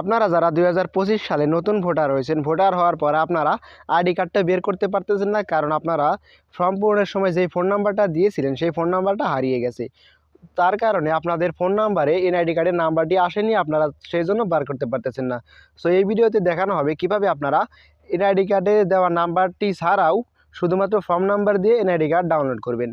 আপনারা যারা দু হাজার পঁচিশ সালে নতুন ভোটার হয়েছেন, ভোটার হওয়ার পর আপনারা আইডি কার্ডটা বের করতে পারতেছেন না, কারণ আপনারা ফর্ম পূরণের সময় যেই ফোন নাম্বারটা দিয়েছিলেন, সেই ফোন নাম্বারটা হারিয়ে গেছে। তার কারণে আপনাদের ফোন নাম্বারে এনআইডি কার্ডের নাম্বারটি আসেনি, আপনারা সেই জন্য বার করতে পারতেছেন না। সো এই ভিডিওতে দেখানো হবে কীভাবে আপনারা এনআইডি কার্ডে দেওয়া নাম্বারটি ছাড়াও শুধুমাত্র ফর্ম নাম্বার দিয়ে এনআইডি কার্ড ডাউনলোড করবেন।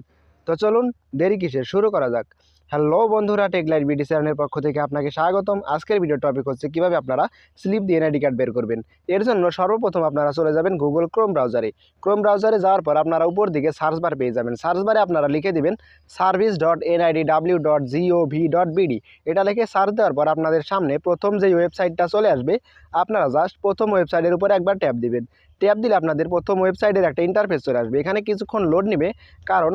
তো চলুন, দেরি কিসের? শুরু করা যাক। হ্যালো বন্ধুরা টেকলাইট বিডি চ্যানেলের পক্ষ থেকে আপনাকে স্বাগতম। আজকের ভিডিও টপিক হচ্ছে কীভাবে আপনারা স্লিপ দিয়ে এনআইডি কার্ড বের করবেন। এর জন্য সর্বপ্রথম আপনারা চলে যাবেন গুগল ক্রোম ব্রাউজারে ক্রোম ব্রাউজারে যাওয়ার পর আপনারা উপর দিকে সার্চ বার পেয়ে যাবেন। সার্চ বারে আপনারা লিখে দেবেন service dot NID W dot GOV dot BD এটা লিখে সার্চ দেওয়ার পর আপনাদের সামনে প্রথম যে ওয়েবসাইটটা চলে আসবে, আপনারা জাস্ট প্রথম ওয়েবসাইটের উপর একবার ট্যাপ দিবেন। ট্যাপ দিলে আপনাদের প্রথম ওয়েবসাইটের একটা ইন্টারফেস চলে আসবে। এখানে কিছুক্ষণ লোড নেবে, কারণ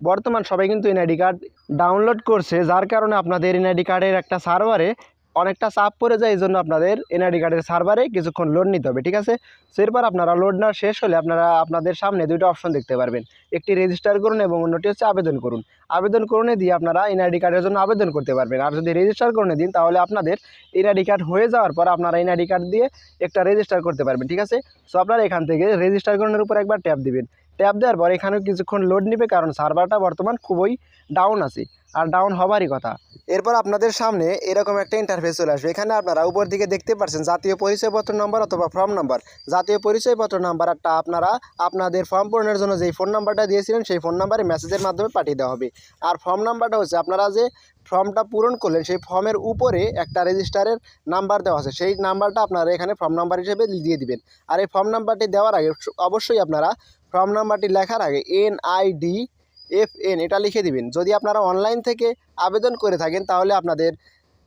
বর্তমান সবাই কিন্তু এনআইডি কার্ড ডাউনলোড করছে, যার কারণে আপনাদের এনআইডি কার্ডের একটা সার্ভারে অনেকটা চাপ পড়ে যায়, এই জন্য আপনাদের এনআইডি কার্ডের সার্ভারে কিছুক্ষণ লোড নিতে হবে, ঠিক আছে? সো এরপর আপনারা লোড না শেষ হলে আপনারা আপনাদের সামনে দুইটা অপশন দেখতে পারবেন। একটি রেজিস্টার করুন এবং অন্যটি হচ্ছে আবেদন করুন। আবেদন করুনে দিয়ে আপনারা এনআইডি কার্ডের জন্য আবেদন করতে পারবেন। আর যদি রেজিস্টার করুনে দিন, তাহলে আপনাদের এনআইডি কার্ড হয়ে যাওয়ার পর আপনারা এনআইডি কার্ড দিয়ে একটা রেজিস্টার করতে পারবেন, ঠিক আছে? সো আপনারা এখান থেকে রেজিস্টার করণের উপর একবার ট্যাপ দিবেন। ট্যাপ দেওয়ার পর এখানেও কিছুক্ষণ লোড নেবে কারণ সার্ভারটা বর্তমান খুবই ডাউন আছে। আর ডাউন হবারই কথা। এরপর আপনাদের সামনে এরকম একটা ইন্টারফেস চলে আসবে। এখানে আপনারা উপর দিকে দেখতে পাচ্ছেন জাতীয় পরিচয়পত্র নম্বর অথবা ফর্ম নাম্বার জাতীয় পরিচয়পত্র নাম্বারটা আপনারা আপনাদের ফর্ম পূরণের জন্য যেই ফোন নাম্বারটা দিয়েছিলেন, সেই ফোন নাম্বারে মেসেজের মাধ্যমে পাঠিয়ে দেওয়া হবে। আর ফর্ম নাম্বারটা হচ্ছে আপনারা যে ফর্মটা পূরণ করলেন, সেই ফর্মের উপরে একটা রেজিস্টারের নাম্বার দেওয়া আছে। সেই নাম্বারটা আপনারা এখানে ফর্ম নাম্বার হিসেবে দিয়ে দিবেন। আর এই ফর্ম নাম্বারটি দেওয়ার আগে অবশ্যই আপনারা ফর্ম নাম্বারটি লেখার আগে N, I, D, F, N, এটা লিখে দিবেন। যদি আপনারা অনলাইন থেকে আবেদন করে থাকেন, তাহলে আপনাদের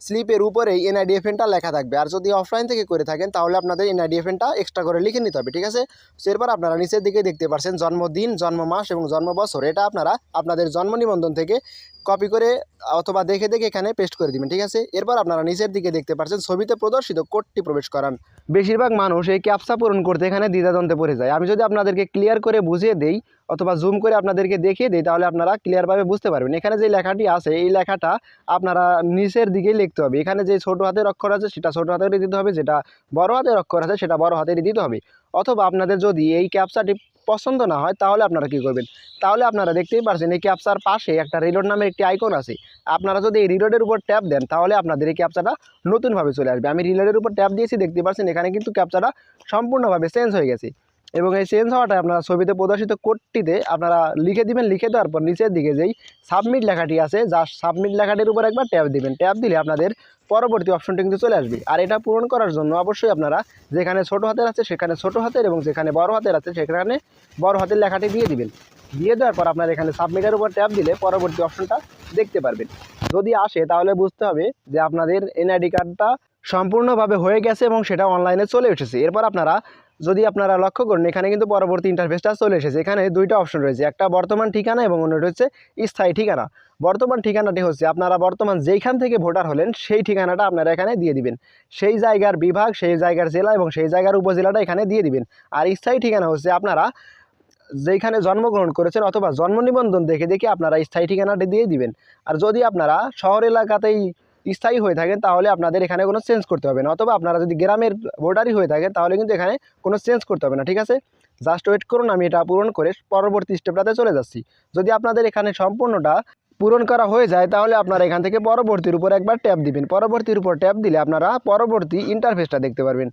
স্লিপের উপরেই এনআইডিএফএনটা লেখা থাকবে। আর যদি অফলাইন থেকে করে থাকেন, তাহলে আপনাদের এনআইডিএফএনটা এক্সট্রা করে লিখে নিতে হবে, ঠিক আছে? এরপর আপনারা নিচের দিকে দেখতে পাচ্ছেন জন্মদিন জন্ম মাস এবং জন্ম বছর এটা আপনারা আপনাদের জন্ম নিবন্ধন থেকে কপি করে অথবা দেখে দেখে এখানে পেস্ট করে দিবেন, ঠিক আছে? এরপর আপনারা নিচের দিকে দেখতে পাচ্ছেন ছবিতে প্রদর্শিত কোডটি প্রবেশ করান। বেশিরভাগ মানুষ এই ক্যাপসা পূরণ করতে এখানে দ্বিধাদ্বন্দ্বে পড়ে যায়। আমি যদি আপনাদেরকে ক্লিয়ার করে বুঝিয়ে দেই অথবা জুম করে আপনাদেরকে দেখিয়ে দিই, তাহলে আপনারা ক্লিয়ারভাবে বুঝতে পারবেন। এখানে যে লেখাটি আছে, এই লেখাটা আপনারা নিচের দিকেই লিখতে হবে। এখানে যে ছোটো হাতের অক্ষর আছে, সেটা ছোটো হাতেরই দিতে হবে, যেটা বড় হাতের অক্ষর আছে, সেটা বড় হাতেরই দিতে হবে। অথবা আপনাদের যদি এই ক্যাপসাটি পছন্দ না হয়, তাহলে আপনারা কী করবেন? তাহলে আপনারা দেখতেই পারছেন, এই ক্যাপসার পাশে একটা রিলোড নামের একটি আইকন আছে। আপনারা যদি এই রিলোডের উপর ট্যাপ দেন, তাহলে আপনাদের এই ক্যাপচাটা নতুনভাবে চলে আসবে। আমি রিলোডের উপর ট্যাপ দিয়েছি, দেখতে পাচ্ছেন এখানে কিন্তু ক্যাপচাটা সম্পূর্ণভাবে চেঞ্জ হয়ে গেছে। এবং এই চেঞ্জ হওয়াটা আপনারা ছবিতে প্রদর্শিত কোডটিতে আপনারা লিখে দিবেন, লিখে দেওয়ার পর নিচের দিকে যেই সাবমিট লেখাটি আছে যা সাবমিট লেখাটির উপর একবার ট্যাপ দিবেন। ট্যাপ দিলে আপনাদের পরবর্তী অপশনটি কিন্তু চলে আসবে। আর এটা পূরণ করার জন্য অবশ্যই আপনারা যেখানে ছোট হাতের আছে, সেখানে ছোট হাতের এবং যেখানে বড় হাতের আছে, সেখানে বড় হাতের লেখাটি দিয়ে দিবেন। দিয়ে দেওয়ার পর আপনারা এখানে সাবমিটের উপর ট্যাপ দিলে পরবর্তী অপশনটা দেখতে পারবেন। যদি আসে, তাহলে বুঝতে হবে যে আপনাদের এনআইডি কার্ডটা সম্পূর্ণভাবে হয়ে গেছে এবং সেটা অনলাইনে চলে এসেছে। এরপর আপনারা যদি আপনারা লক্ষ্য করুন, এখানে কিন্তু পরবর্তী ইন্টারফেসটা চলে এসেছে। এখানে দুইটা অপশন রয়েছে, একটা বর্তমান ঠিকানা এবং অন্যটি হচ্ছে স্থায়ী ঠিকানা। বর্তমান ঠিকানাটি হচ্ছে, আপনারা বর্তমান যেইখান থেকে ভোটার হলেন, সেই ঠিকানাটা আপনারা এখানে দিয়ে দিবেন। সেই জায়গার বিভাগ, সেই জায়গার জেলা এবং সেই জায়গার উপজেলাটা এখানে দিয়ে দিবেন। আর স্থায়ী ঠিকানা হচ্ছে, আপনারা যেখানে জন্মগ্রহণ করেছেন অথবা জন্ম নিবন্ধন দেখে দেখে আপনারা স্থায়ী ঠিকানাটি দিয়ে দিবেন। আর যদি আপনারা শহর এলাকাতেই স্থায়ী হয়ে থাকেন, তাহলে আপনাদের এখানে কোনো চেঞ্জ করতে হবে না। অথবা আপনারা যদি গ্রামের ভোটারই হয়ে থাকেন, তাহলে কিন্তু এখানে কোনো চেঞ্জ করতে হবে না, ঠিক আছে? জাস্ট ওয়েট করুন, আমি এটা পূরণ করে পরবর্তী স্টেপটাতে চলে যাচ্ছি। যদি আপনাদের এখানে সম্পূর্ণটা পূরণ করা হয়ে যায়, তাহলে আপনারা এখান থেকে পরবর্তীর উপর একবার ট্যাপ দিবেন। পরবর্তীর উপর ট্যাপ দিলে আপনারা পরবর্তী ইন্টারফেসটা দেখতে পারবেন।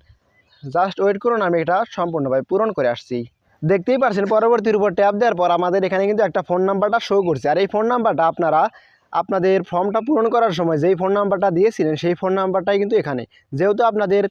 জাস্ট ওয়েট করুন, আমি এটা সম্পূর্ণভাবে পূরণ করে আসছি। দেখতেই পারছেন, পরবর্তীর উপর ট্যাপ দেওয়ার পর আমাদের এখানে কিন্তু একটা ফোন নাম্বারটা শো করছে। আর এই ফোন নাম্বারটা আপনারা আপনাদের ফর্মটা পূরণ করার সময় যেই ফোন নাম্বারটা দিয়েছিলেন, সেই ফোন নাম্বারটাই কিন্তু এখানে। যেহেতু আপনাদের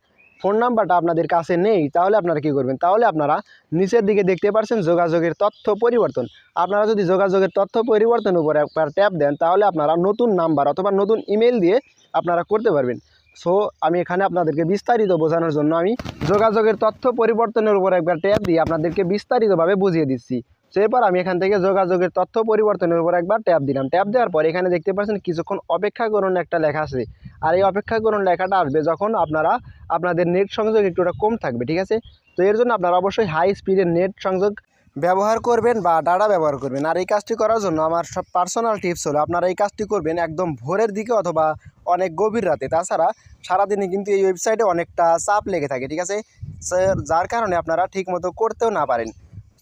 ফোন নাম্বারটা আপনাদের কাছে নেই, তাহলে আপনারা কী করবেন? তাহলে আপনারা নিচের দিকে দেখতে পাচ্ছেন যোগাযোগের তথ্য পরিবর্তন। আপনারা যদি যোগাযোগের তথ্য পরিবর্তনের উপরে একবার ট্যাপ দেন, তাহলে আপনারা নতুন নাম্বার অথবা নতুন ইমেল দিয়ে আপনারা করতে পারবেন। সো আমি এখানে আপনাদেরকে বিস্তারিত বোঝানোর জন্য আমি যোগাযোগের তথ্য পরিবর্তনের উপর একবার ট্যাপ দিয়ে আপনাদেরকে বিস্তারিতভাবে বুঝিয়ে দিচ্ছি। তো এরপর আমি এখান থেকে যোগাযোগের তথ্য পরিবর্তনের উপর একবার ট্যাপ দিলাম। ট্যাপ দেওয়ার পর এখানে দেখতে পাচ্ছেন কিছুক্ষণ অপেক্ষা করুন একটা লেখা আছে। আর এই অপেক্ষা করুন লেখাটা আসবে যখন আপনারা আপনাদের নেট সংযোগ একটুটা কম থাকবে, ঠিক আছে? তো এর জন্য আপনারা অবশ্যই হাই স্পিডের নেট সংযোগ ব্যবহার করবেন বা ডাটা ব্যবহার করবেন। আর এই কাজটি করার জন্য আমার সব পার্সোনাল টিপস হলো আপনারা এই কাজটি করবেন একদম ভোরের দিকে অথবা অনেক গভীর রাতে। তাছাড়া সারাদিনে কিন্তু এই ওয়েবসাইটে অনেকটা চাপ লেগে থাকে, ঠিক আছে? যার কারণে আপনারা ঠিকমতো করতেও না পারেন।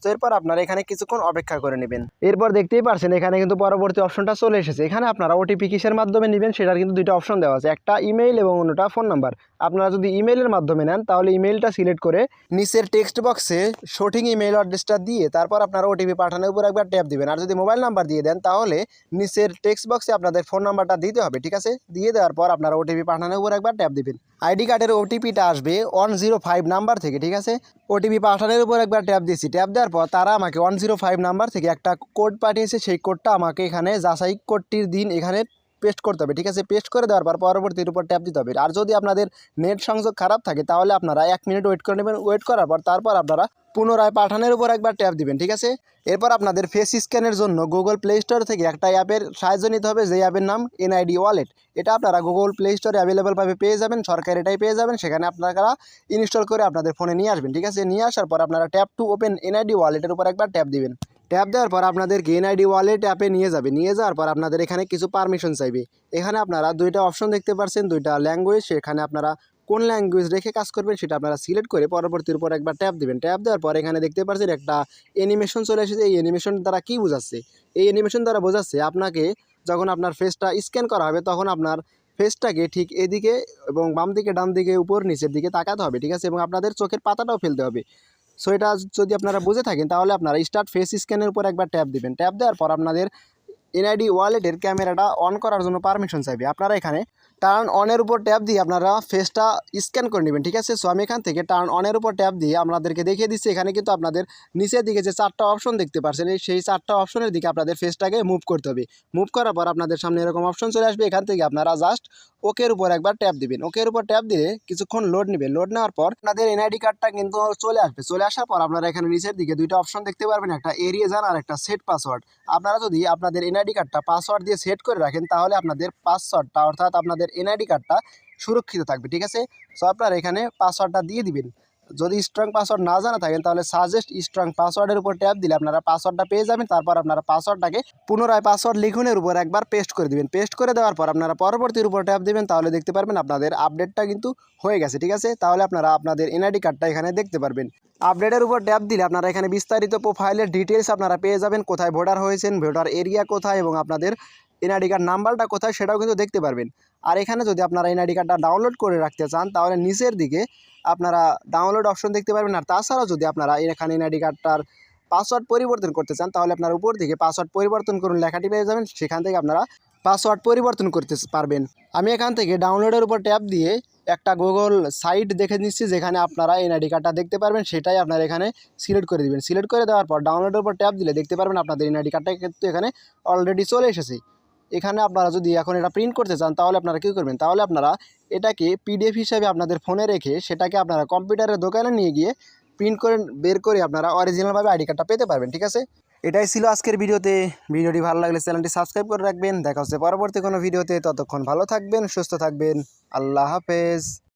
তো এরপর আপনারা এখানে কিছুক্ষণ অপেক্ষা করে নেবেন। এরপর দেখতেই পারছেন, এখানে কিন্তু পরবর্তী অপশনটা চলে এসেছে। এখানে আপনারা ওটিপি কিসের মাধ্যমে নেবেন সেটার কিন্তু দুইটা অপশন দেওয়া আছে। একটা ইমেইল এবং অন্যটা ফোন নাম্বার। আপনারা যদি ইমেইলের মাধ্যমে নেন, তাহলে ইমেইলটা সিলেক্ট করে নিচের টেক্সট বক্সে সঠিক ইমেইল অ্যাড্রেসটা দিয়ে তারপর আপনারা ওটিপি পাঠানোর উপর একবার ট্যাপ দিবেন। আর যদি মোবাইল নাম্বার দিয়ে দেন, তাহলে নিচের টেক্সট বক্সে আপনাদের ফোন নাম্বারটা দিতে হবে, ঠিক আছে? দিয়ে দেওয়ার পর আপনারা ওটিপি পাঠানোর উপর একবার ট্যাপ দিবেন। আইডি কার্ডের ওটিপিটা আসবে ওয়ান জিরো ফাইভ নাম্বার থেকে, ঠিক আছে? ওটিপি পাঠানোর উপর একবার ট্যাপ দিয়েছি। ট্যাপ দেওয়ার পর তারা আমাকে ওয়ান জিরো ফাইভ নাম্বার থেকে একটা কোড পাঠিয়েছে। সেই কোডটা আমাকে এখানে যাচাই কোডটির দিন এখানে পেস্ট করতে হবে, ঠিক আছে? পেস্ট করে দেওয়ার পর পরবর্তীর উপর ট্যাপ দিতে হবে। আর যদি আপনাদের নেট সংযোগ খারাপ থাকে, তাহলে আপনারা এক মিনিট ওয়েট করে নেবেন। ওয়েট করার পর তারপর আপনারা পুনরায় পাঠানোর উপর একবার ট্যাপ দিবেন, ঠিক আছে? এরপর আপনাদের ফেস স্ক্যানের জন্য গুগল প্লে স্টোর থেকে একটা অ্যাপের সাহায্য নিতে হবে যে অ্যাপের নাম এনআইডি ওয়ালেট এটা আপনারা গুগল প্লে স্টোরে অ্যাভেলেবলভাবে পেয়ে যাবেন, সরকার এটাই পেয়ে যাবেন। সেখানে আপনারা ইনস্টল করে আপনাদের ফোনে নিয়ে আসবেন, ঠিক আছে? নিয়ে আসার পর আপনারা ট্যাপ টু ওপেন এনআইডি ওয়ালেটের উপর একবার ট্যাপ দিবেন। ট্যাপ দেওয়ার পর আপনাদেরকে এনআইডি ওয়ালেট অ্যাপে নিয়ে যাবে। নিয়ে যাওয়ার পর আপনাদের এখানে কিছু পারমিশন চাইবে। এখানে আপনারা দুইটা অপশন দেখতে পাচ্ছেন দুইটা ল্যাঙ্গুয়েজ সেখানে আপনারা কোন ল্যাঙ্গুয়েজ রেখে কাজ করবেন সেটা আপনারা সিলেক্ট করে পরবর্তীর উপর একবার ট্যাপ দেবেন। ট্যাপ দেওয়ার পর এখানে দেখতে পাচ্ছেন একটা অ্যানিমেশন চলে এসেছে। এই অ্যানিমেশন দ্বারা কী বোঝাচ্ছে? এই অ্যানিমেশন দ্বারা বোঝাচ্ছে আপনাকে যখন আপনার ফেসটা স্ক্যান করা হবে, তখন আপনার ফেসটাকে ঠিক এদিকে এবং বাম দিকে ডান দিকে উপর, নিচের দিকে তাকাতে হবে, ঠিক আছে? এবং আপনাদের চোখের পাতাটাও ফেলতে হবে। সো এটা যদি আপনারা বুঝে থাকেন, তাহলে আপনারা স্টার্ট ফেস স্ক্যানের উপর একবার ট্যাপ দেবেন। ট্যাপ দেওয়ার পর আপনাদের এনআইডি ওয়ালেটের ক্যামেরাটা অন করার জন্য পারমিশন চাইবে। আপনারা এখানে টার্ন অনের উপর ট্যাপ দিয়ে আপনারা ফেসটা স্ক্যান করে নেবেন, ঠিক আছে? সো আমি এখান থেকে টার্ন অনের উপর ট্যাপ দিয়ে আপনাদেরকে দেখিয়ে দিচ্ছি, এখানে কিন্তু আপনাদের নিচের দিকে যে চারটা অপশন দেখতে পাচ্ছেন সেই চারটা অপশনের দিকে আপনাদের ফেসটাকে মুভ করতে হবে। মুভ করার পর আপনাদের সামনে এরকম অপশন চলে আসবে, এখান থেকে আপনারা জাস্ট ওকের উপর একবার ট্যাপ দিবেন। ওকের উপর ট্যাপ দিলে কিছুক্ষণ লোড নেবে লোড নেওয়ার পর আপনাদের এনআইডি কার্ডটা কিন্তু চলে আসবে। চলে আসার পর আপনারা এখানে নিচের দিকে দুইটা অপশন দেখতে পারবেন, একটা এরিয়া যান আর একটা সেট পাসওয়ার্ড আপনারা যদি আপনাদের এনআইডি কার্ডটা পাসওয়ার্ড দিয়ে সেট করে রাখেন, তাহলে আপনাদের পাসওয়ার্ডটা অর্থাৎ আপনাদের এনআইডি কার্ডটা সুরক্ষিত থাকবে, ঠিক আছে? সো আপনারা এখানে পাসওয়ার্ডটা দিয়ে দিবেন। যদি স্ট্রং পাসওয়ার্ড না জানা থাকেন তাহলে সাজেস্ট স্ট্রং পাসওয়ার্ডের উপর ট্যাপ দিলে আপনারা পাসওয়ার্ডটা পেয়ে যাবেন, তারপর আপনারা পাসওয়ার্ডটাকে পুনরায় পাসওয়ার্ড লিখুনের উপর একবার পেস্ট করে দিবেন। পেস্ট করে দেওয়ার পর আপনারা পরবর্তীর উপর ট্যাপ দিবেন, তাহলে দেখতে পারবেন আপনাদের আপডেটটা কিন্তু হয়ে গেছে, ঠিক আছে? তাহলে আপনারা আপনাদের এনআইডি কার্ডটা এখানে দেখতে পারবেন। আপডেটের উপর ট্যাপ দিলে আপনারা এখানে বিস্তারিত প্রোফাইলের ডিটেলস আপনারা পেয়ে যাবেন, কোথায় ভোটার হয়েছেন ভোটার এরিয়া কোথায় এবং আপনাদের এনআইডি কার্ড নাম্বারটা কোথায় সেটাও কিন্তু দেখতে পারবেন। আর এখানে যদি আপনারা এনআইডি কার্ডটা ডাউনলোড করে রাখতে চান, তাহলে নিচের দিকে আপনারা ডাউনলোড অপশন দেখতে পারবেন। আর তাছাড়াও যদি আপনারা এখানে এনআইডি কার্ডটার পাসওয়ার্ড পরিবর্তন করতে চান, তাহলে আপনারা উপর দিকে পাসওয়ার্ড পরিবর্তন করুন লেখাটি পেয়ে যাবেন। সেখান থেকে আপনারা পাসওয়ার্ড পরিবর্তন করতে পারবেন। আমি এখান থেকে ডাউনলোডের উপর ট্যাপ দিয়ে একটা গুগল সাইট দেখে নিচ্ছি, যেখানে আপনারা এনআইডি কার্ডটা দেখতে পারবেন। সেটাই আপনারা এখানে সিলেক্ট করে দেবেন। সিলেক্ট করে দেওয়ার পর ডাউনলোডের উপর ট্যাপ দিলে দেখতে পারবেন আপনাদের এনআইডি কার্ডটা কিন্তু এখানে অলরেডি চলে এসেছে। এখানে আপনারা যদি এখন এটা প্রিন্ট করতে চান, তাহলে আপনারা কী করবেন? তাহলে আপনারা এটাকে পিডিএফ হিসাবে আপনাদের ফোনে রেখে সেটাকে আপনারা কম্পিউটারের দোকানে নিয়ে গিয়ে প্রিন্ট করে বের করে আপনারা অরিজিনালভাবে আইডি কার্ডটা পেতে পারবেন, ঠিক আছে? এটাই ছিল আজকের ভিডিওতে। ভিডিওটি ভালো লাগলে চ্যানেলটি সাবস্ক্রাইব করে রাখবেন। দেখা হচ্ছে পরবর্তী কোনো ভিডিওতে। ততক্ষণ ভালো থাকবেন, সুস্থ থাকবেন। আল্লাহ হাফেজ।